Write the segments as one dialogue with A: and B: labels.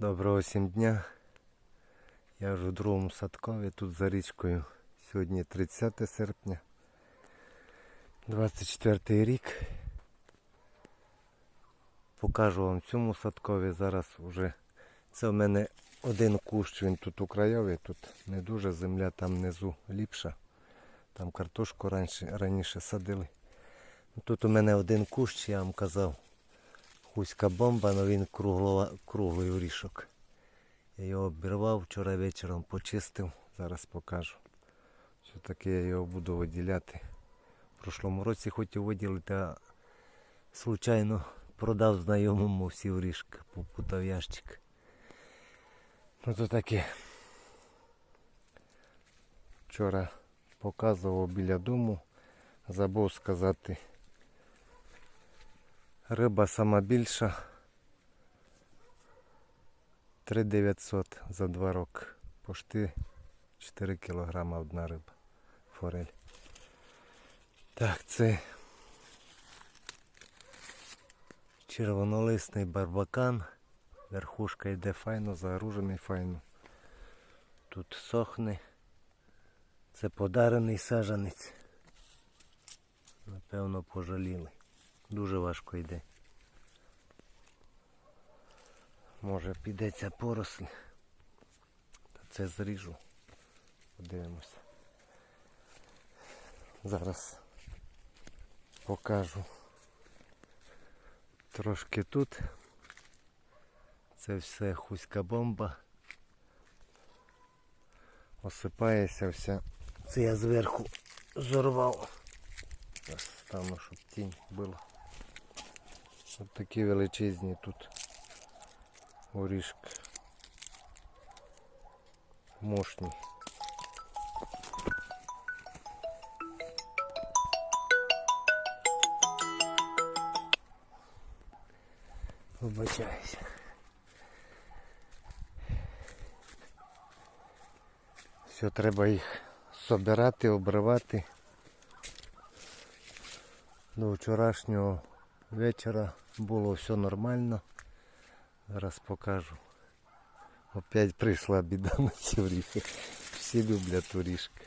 A: Доброго всім дня. Я вже у другому садкові тут за річкою. Сьогодні 30 серпня. 24 рік. Покажу вам цьому садкові. Зараз вже це в мене один кущ, він тут у краєві, тут не дуже земля, там внизу ліпша. Там картошку раніше, раніше садили. Тут у мене один кущ, я вам казав. Хуська бомба, але він круглова, круглий орішок. Я його обірвав, вчора вечором почистив, зараз покажу. Що таке я його буду виділяти. В прошлому році хотів виділити, а случайно продав знайомому всі орішки, попутав ящик. Ну то таке. Вчора показував біля дому, забув сказати. Риба сама більша. 3900 за два роки. Пошти 4 кілограма одна риба. Форель. Так, це червонолисний барбакан. Верхушка йде файно, загружений файно. Тут сохне. Це подарений сажанець. Напевно, пожаліли. Дуже важко йде. Може підеться поросль. Та це зріжу. Подивимося. Зараз покажу. Трошки тут. Це все хуська бомба. Осипається вся. Це я зверху зорвав. Стану, щоб тінь була. Ось такі величезні тут орішки. Мощні. Вибачаюся. Все, треба їх собирати, обривати. До вчорашнього вечора було все нормально. Зараз покажу. Опять прийшла біда на ці оріхи. Всі люблять орішки.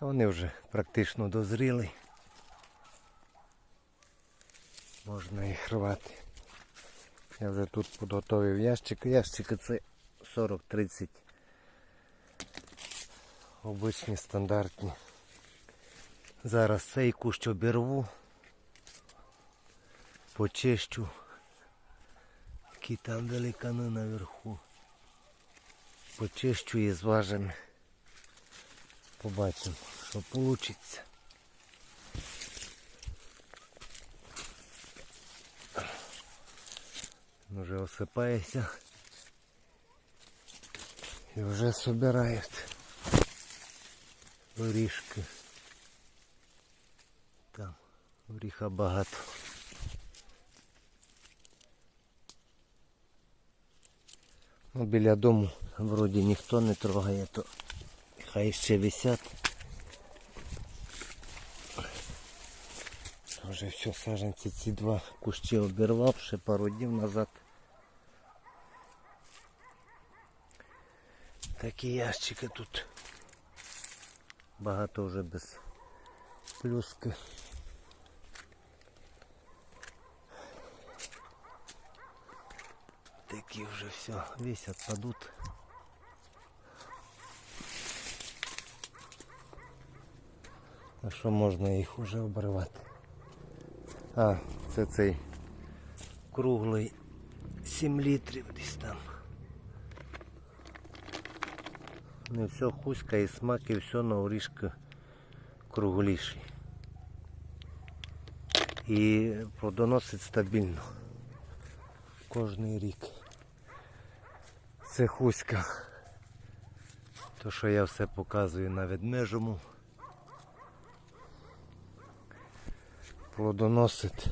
A: Вони вже практично дозріли. Можна їх рвати. Я вже тут підготовив ящик. Ящики це 40-30 обичні стандартні. Зараз цей кущ обірву, почищу. Які там великани наверху. Почищу і зважимо. Побачимо, що вийде. Вже осипається. І вже собирають орішки. Там оріха багато. Ну, біля дому вроді ніхто не трогає, то хай ще висять. Вже все, саженці ці два кущі обірвав ще пару днів назад. Такі ящики тут. Багато вже без плюски. Такі вже все, висять, падуть. А що можна їх вже обривати? А, це цей круглий 7 літрів десь там. Не все хуська і смак, і все на орішка кругліший. І плодоносить стабільно. Кожний рік. Це хуська. То, що я все показую на ведмежому. Плодоносить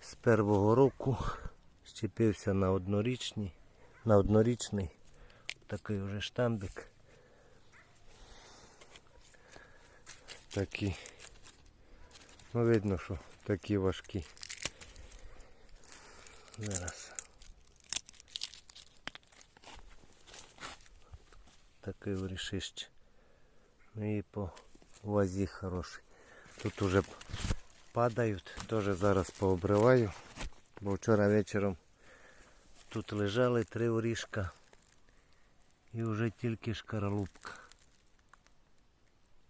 A: з першого року. Щепився на однорічний, на однорічний. Такий вже штамбик. Такий. Ну видно, що такі важкі. Зараз. Такий вирішище. Ну і по вазі хороший. Тут уже падають, теж зараз пообриваю. Бо вчора вечором тут лежали три орішка і вже тільки шкаралупка.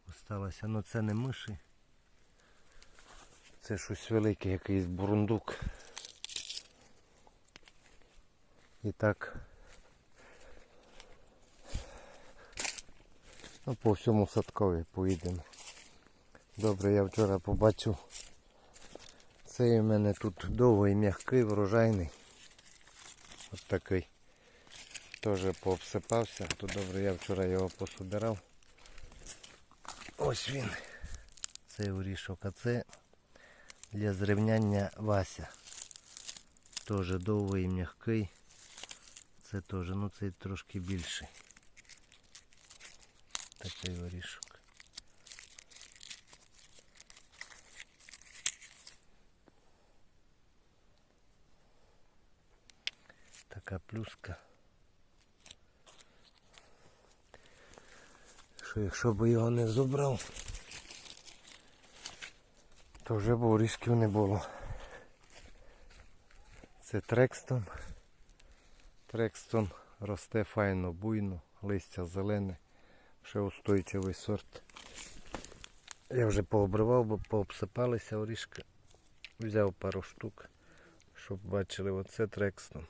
A: Осталося. Ну це не миші. Це щось велике, якийсь бурундук. І так. Ну, по всьому садкові поїдемо. Добре, я вчора побачив. Цей у мене тут довгий, м'який, врожайний. Ось такий. Теж пообсипався. То добре, я вчора його пособирав. Ось він. Цей орішок, а це для зрівняння Вася. Теж довгий, м'який. Це теж, ну цей трошки більший. Такий орішок. Така плюска. Що якщо б його не зубрав, то вже б орішків не було. Це Трекстон. Трекстон росте файно, буйно, листя зелене, ще устойчивий сорт. Я вже пообривав, бо пообсипалися орішки. Взяв пару штук, щоб бачили, оце Трекстон.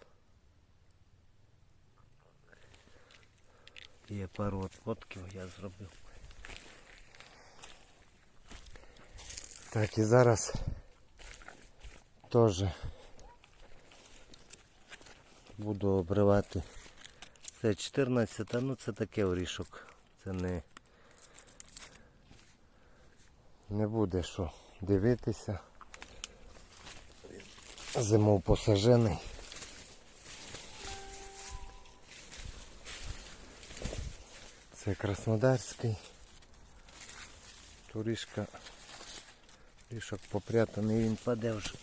A: Є пару от фотків я зробив. Так і зараз теж буду обривати. Це 14, ну це таке орішок. Це не, не буде що дивитися. Зимов посажений. Це Краснодарський. Турішка. Рішок попрятаний, він паде вже.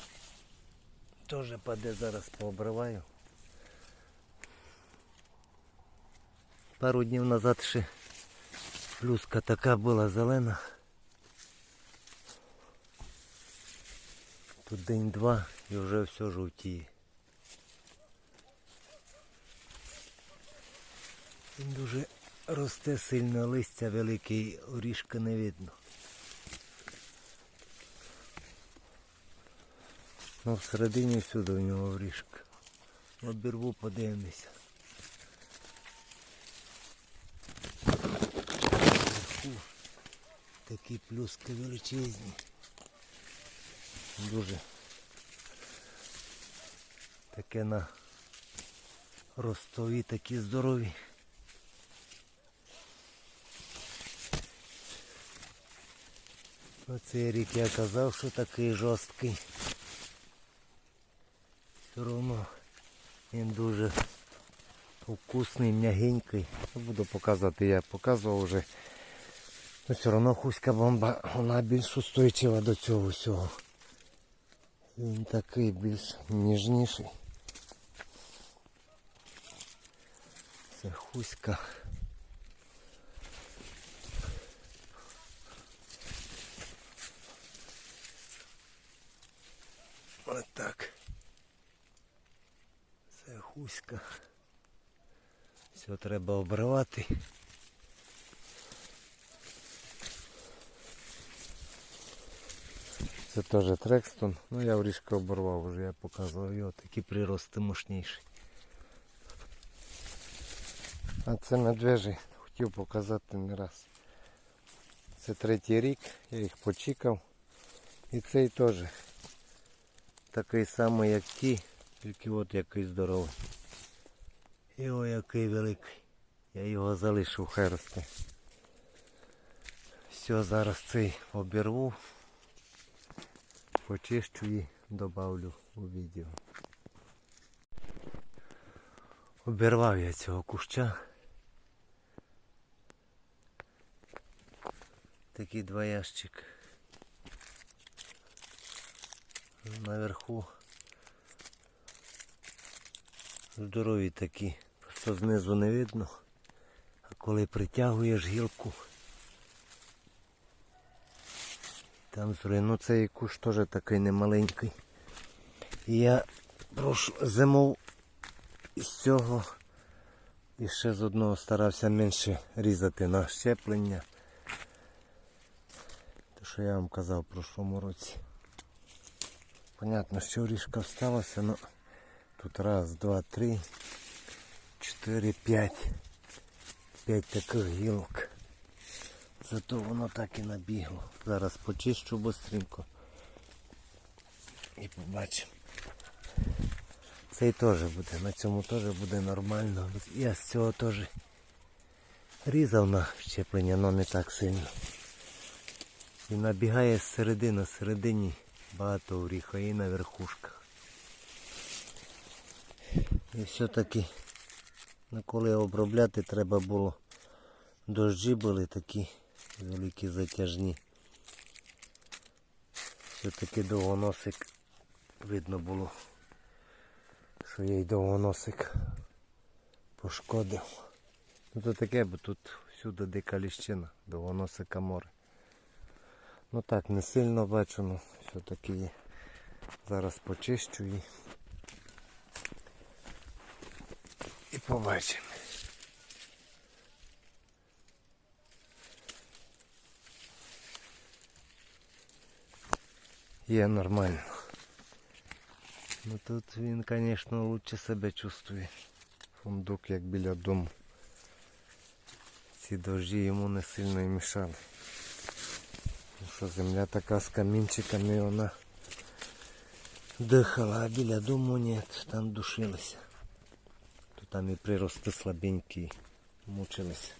A: Теж паде, зараз пообриваю. Пару днів назад ще плюска така була зелена. Тут день-два і вже все жовтіє. Він дуже росте сильно листя великий, орішка не видно. Ну всередині всюди у нього орішка. Обірву, подивимося. Такі плюски величезні. Дуже таке на ростові такі здорові. Оцей рік я казав, що такий жорсткий. Все одно він дуже вкусний, м'ягенький. Ну, Буду показувати, я показував вже. Ну, все одно хуська бомба, вона більш устойчива до цього всього. Він такий більш ніжніший. Це хуська. Ось так. Це хуська. Все треба обривати. Це теж Трекстон. Ну я в врішки оборвав вже, я показував його, такі прирости мощніші. А це медвежий, хотів показати не раз. Це третій рік, я їх почікав. І цей теж такий самий, як ті, тільки от який здоровий. І о який великий. Я його залишив, хай росте. Все, зараз цей обірву, почищу і добавлю у відео. Обірвав я цього куща. Такий два ящик. наверху здорові такі, просто знизу не видно. А коли притягуєш гілку, там зрує. Ну цей кущ теж такий немаленький. Я прошу зимов із цього і ще з одного старався менше різати на щеплення. Те, що я вам казав в прошлому році. Понятно, що ріжка всталася, але тут раз, два, три, чотири, п'ять. П'ять таких гілок. Зато воно так і набігло. Зараз почищу быстренько. І побачимо. Цей теж буде, на цьому теж буде нормально. Я з цього теж різав на щеплення, але не так сильно. І набігає з середини, середині багато оріха і на верхушках. І все-таки, ну, коли обробляти треба було, дощі були такі великі затяжні. Все-таки довгоносик видно було, що я й довгоносик пошкодив. Ну то таке, бо тут всюди дика ліщина, довгоносика море. Ну так, не сильно бачу, ну все-таки. Зараз почищу і, і побачимо. Є нормально. Ну тут він, звісно, лучше себе чувствує. Фундук як біля дому. Ці дожді йому не сильно і мішали. Тому що земля така з камінчиками вона дихала, а біля дому ні, там душилися. То там і прирости слабенькі, мучилися.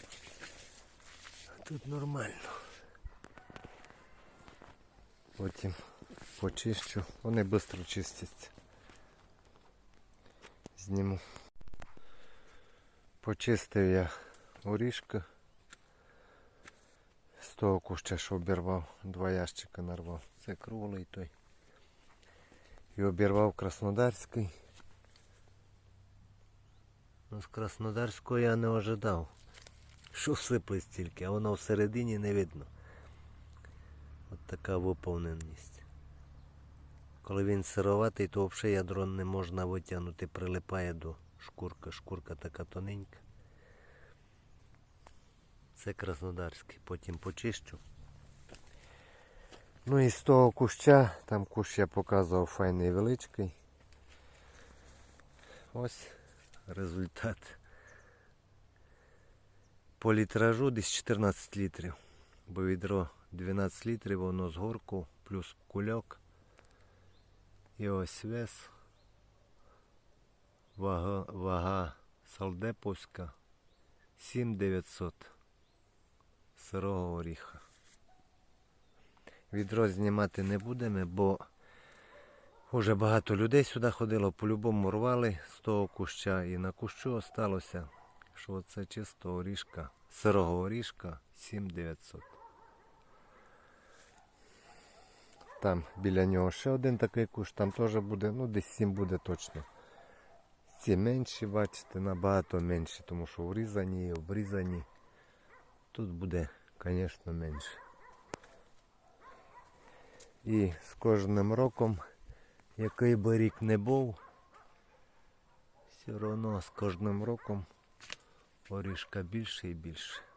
A: А тут нормально. Потім почищу, вони швидко чистяться. Зніму. Почистив я орішки. З того куща, що обірвав, два ящика нарвав. Це круглий той. І обірвав Краснодарський. Ну, з Краснодарського я не ожидав, що всипли стільки, а воно всередині не видно. От така виповненість. Коли він сироватий, то взагалі ядро не можна витягнути, прилипає до шкурки. Шкурка така тоненька. Це краснодарський, потім почищу. Ну і з того куща, там кущ я показував файний величкий. Ось результат. По літражу десь 14 літрів. Бо відро 12 літрів, воно з горку, плюс кульок. І ось вес. Вага, вага салдеповська 7900 сирого оріха. Відро знімати не будемо, бо вже багато людей сюди ходило, по-любому рвали з того куща і на кущу осталося, що це чисто орішка, сирого орішка 7900. Там біля нього ще один такий кущ, там теж буде, ну десь 7 буде точно. Ці менші, бачите, набагато менші, тому що врізані і обрізані. Тут буде, звісно, менше. І з кожним роком, який би рік не був, все одно з кожним роком орішка більше і більше.